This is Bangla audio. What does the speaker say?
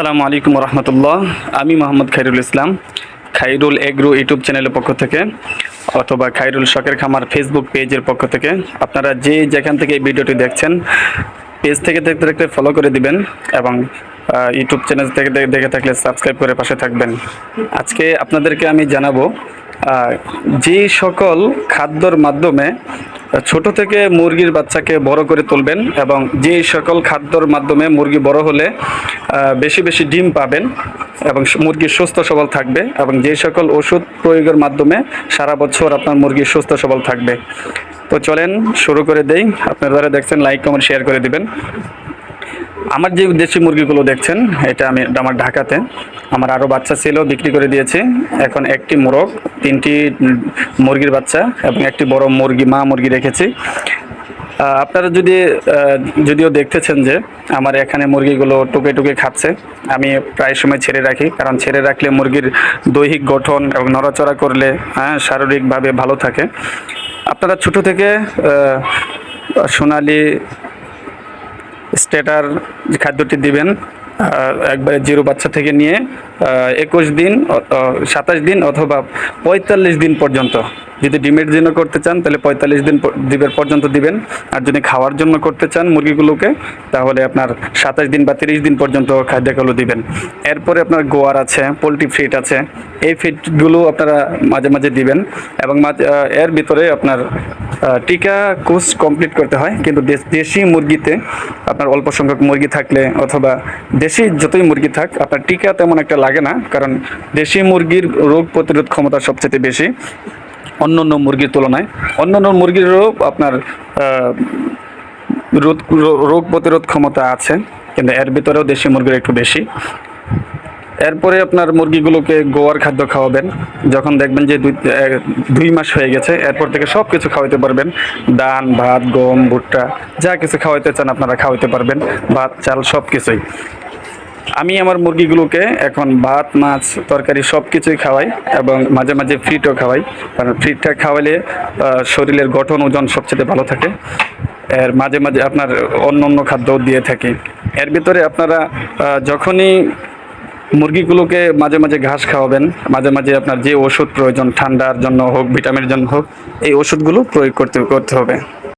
আসসালামু আলাইকুম রহমতুল্লাহ আমি মোহাম্মদ খাইরুল ইসলাম খাইরুল এগ্রো ইউটিউব চ্যানেলের পক্ষ থেকে অথবা খাইরুল শখের খামার ফেসবুক পেজের পক্ষ থেকে আপনারা যে যেখান থেকে এই ভিডিওটি দেখছেন, পেজ থেকে দেখতে দেখতে ফলো করে দিবেন এবং ইউটিউব চ্যানেল থেকে দেখে থাকলে সাবস্ক্রাইব করে পাশে থাকবেন। আজকে আপনাদেরকে আমি জানাব যে সকল খাদ্যর মাধ্যমে ছোট থেকে মুরগির বাচ্চাকে বড় করে তুলবেন এবং যে সকল খাদ্যর মাধ্যমে মুরগি বড় হলে বেশি বেশি ডিম পাবেন এবং মুরগি সুস্থ সবল থাকবে এবং যে সকল ওষুধ প্রয়োগের মাধ্যমে সারা বছর আপনার মুরগি সুস্থ সবল থাকবে। তো চলেন শুরু করে দেই। আপনারা দেখছেন লাইক কমেন্ট শেয়ার করে দিবেন। আমার যে দেশি মুরগিগুলো দেখছেন, এটা আমি আমার ঢাকাতে। আমার আরও বাচ্চা ছিল, বিক্রি করে দিয়েছি। এখন একটি মোরগ, তিনটি মুরগির বাচ্চা এবং একটি বড় মুরগি, মা মুরগি রেখেছি। আপনারা যদি যদিও দেখতেছেন যে আমার এখানে মুরগিগুলো টুকে টুকে খাচ্ছে, আমি প্রায় সময় ছেড়ে রাখি। কারণ ছেড়ে রাখলে মুরগির দৈহিক গঠন এবং নড়াচড়া করলে হ্যাঁ শারীরিকভাবে ভালো থাকে। আপনারা ছোট থেকে সোনালি স্টেটার খাদ্যটি দিবেন একবারে জিরো বাচ্চা থেকে নিয়ে একুশ দিন সাতাশ দিন অথবা পঁয়তাল্লিশ দিন পর্যন্ত। যদি ডিমের জন্য করতে চান, তাহলে পঁয়তাল্লিশ দিন দিবের পর্যন্ত দিবেন। আর যদি খাওয়ার জন্য করতে চান মুরগিগুলোকে, তাহলে আপনার সাতাশ দিন বা তিরিশ দিন পর্যন্ত খাদ্যগুলো দিবেন। এরপরে আপনার গোয়ার আছে, পোলট্রি ফিট আছে। এই ফিটগুলো আপনারা মাঝে মাঝে দিবেন এবং এর ভিতরে আপনার টিকা কোর্স কমপ্লিট করতে হয়। কিন্তু দেশি মুরগিতে আপনার অল্প সংখ্যক মুরগি থাকলে অথবা দেশি যতই মুরগি থাক, আপনার টিকা তেমন একটা লাগে না। কারণ দেশি মুরগির রোগ প্রতিরোধ ক্ষমতা সবচেয়ে বেশি। অন্য অন্য মুরগির তুলনায়। অন্য অন্য মুরগিরও আপনার রোগ প্রতিরোধ ক্ষমতা আছে, কিন্তু এর ভিতরেও দেশি মুরগির একটু বেশি। এরপরে আপনার মুরগিগুলোকে গোয়ার খাদ্য খাওয়াবেন। যখন দেখবেন যে দুই দুই মাস হয়ে গেছে, এরপর থেকে সব কিছু খাওয়াতে পারবেন। ধান ভাত, গম, ভুট্টা, যা কিছু খাওয়াতে চান আপনারা খাওয়াতে পারবেন। ভাত, চাল সব কিছুই আমি আমার মুরগিগুলোকে এখন ভাত, মাছ, তরকারি সব কিছুই খাওয়াই এবং মাঝে মাঝে ফ্রিটও খাওয়াই। কারণ ফ্রিটটা খাওয়ালে শরীরের গঠন, ওজন সবচেয়ে ভালো থাকে। এর মাঝে মাঝে আপনার অন্য অন্য খাদ্যও দিয়ে থাকি। এর ভিতরে আপনারা যখনই মুরগিগুলোকে মাঝে মাঝে ঘাস খাওয়াবেন, মাঝে মাঝে আপনার যে ওষুধ প্রয়োজন, ঠান্ডার জন্য হোক, ভিটামিনের জন্য হোক, এই ওষুধগুলো প্রয়োগ করতে করতে হবে।